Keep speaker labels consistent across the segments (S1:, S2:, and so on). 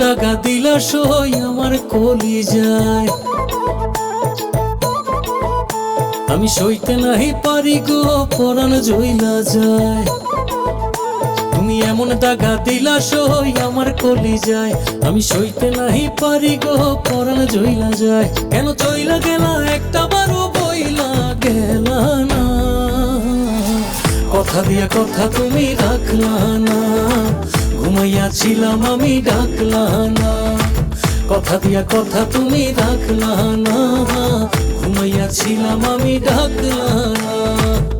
S1: দাগা দিলা সই আমার কলি যায়। আমি সইতে নাহি পারি গো পরাণ জইলা যায়। তুমি এমন দাগা দিলা সই আমার কলি যায় আমি সইতে নাহি পারি গো, পরাণ জইলা যায়। কেন চইলা গেলা একটা বারো বইলা গেলা না। কথা দিয়া কথা তুমি রাখলা না। ঘুমাইয়াছিলাম আমি, ডাকলা না। কথা দিয়া কথা তুমি রাখলা না। ঘুমাইয়া ছিলাম আমি, ডাকলা না।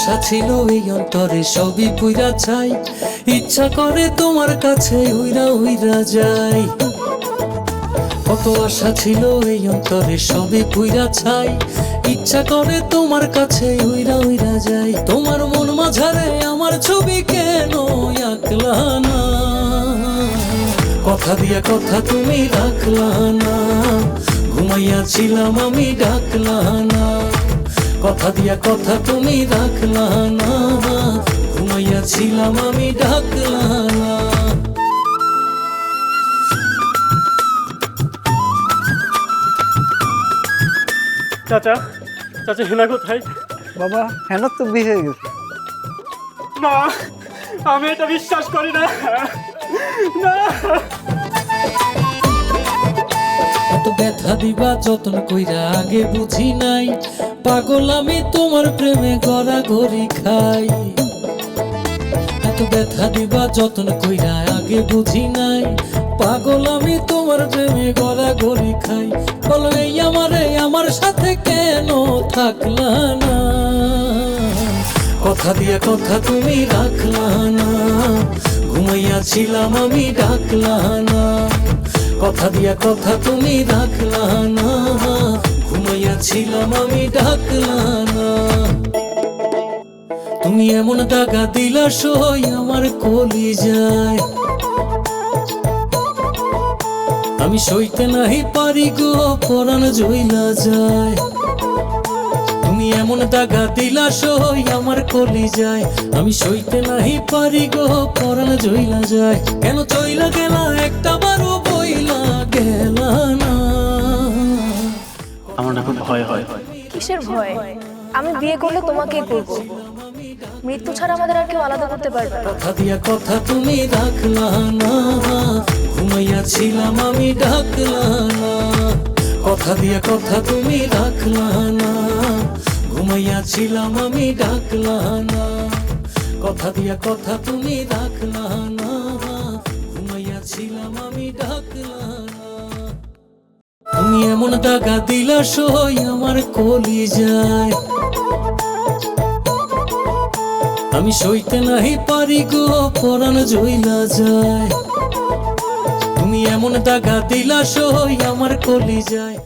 S1: আশা ছিল এই অন্তরে সবই পুইরা চাই। ইচ্ছা করে তোমার কাছে উইরা উইরা যাই। কত আশা ছিল এই অন্তরে সবই পুইরা চাই। ইচ্ছা করে তোমার কাছে উইরা উইরা যাই। তোমার মন মাঝারে আমার ছবি কেন আঁকলা না? কথা দিয়া কথা তুমি রাখলা না। ঘুমাইয়াছিলাম আমি ডাকলা না। কথা দিয়া কথা তুমি রাখলা না। ঘুমাইয়া ছিলাম আমি ডাকলা না।
S2: চাচা চাচা হেনা কোথায়?
S3: বাবা হেন তো বিয়ে হয়ে গেছে।
S2: না আমি এটা বিশ্বাস করি না। না।
S1: এত ব্যথা দিবা যতন কইরা আগে বুঝি নাই। পাগল আমি তোমার প্রেমে গড়া গড়ি খাই। এত ব্যথা দিবা, যতন কইরা আগে বুঝি নাই। পাগল আমি তোমার প্রেমে গড়া গড়ি খাই। বলো, এই আমারে, আমার সাথে কেন থাকলা না? কথা দিয়া কথা তুমি রাখলা না। ঘুমাইয়া ছিলাম আমি, ডাকলা না। কথা দিয়া কথা তুমি রাখলা না। ঘুমাইয়াছিলাম আমি ডাকলা না তুমি এমন দাগা দিলা সই আমার কলি যায় আমি সইতে নাহি পারি গো, পরাণ জইলা যায়। তুমি এমন দাগা দিলা সই আমার কলি যায় আমি সইতে নাহি পারি গো, পরাণ জইলা যায়। কেন চইলা গেলা? একটা বারো বইলা গেলা না
S2: আমার না খুব ভয় হয়।
S4: কিসের ভয়? আমি বিয়ে করলে তোমাকেই করব। মৃত্যু ছাড়া আমাদের আর কেউ আলাদা করতে পারবে না।
S1: কথা দিয়া কথা তুমি রাখলা না। ঘুমাইয়াছিলাম আমি ডাকলা না। কথা দিয়া কথা তুমি রাখলা না। ঘুমাইয়াছিলাম আমি ডাকলা না। কথা দিয়া কথা তুমি রাখলা না। ঘুমাইয়াছিলাম আমি ডাকলা না তুমি এমন দাগা দিলা, সই আমার কলি যায়। আমি সইতে নাহি পারি গো, পরাণ জইলা যায়। তুমি এমন দাগা দিলা, সই আমার কলি যায়।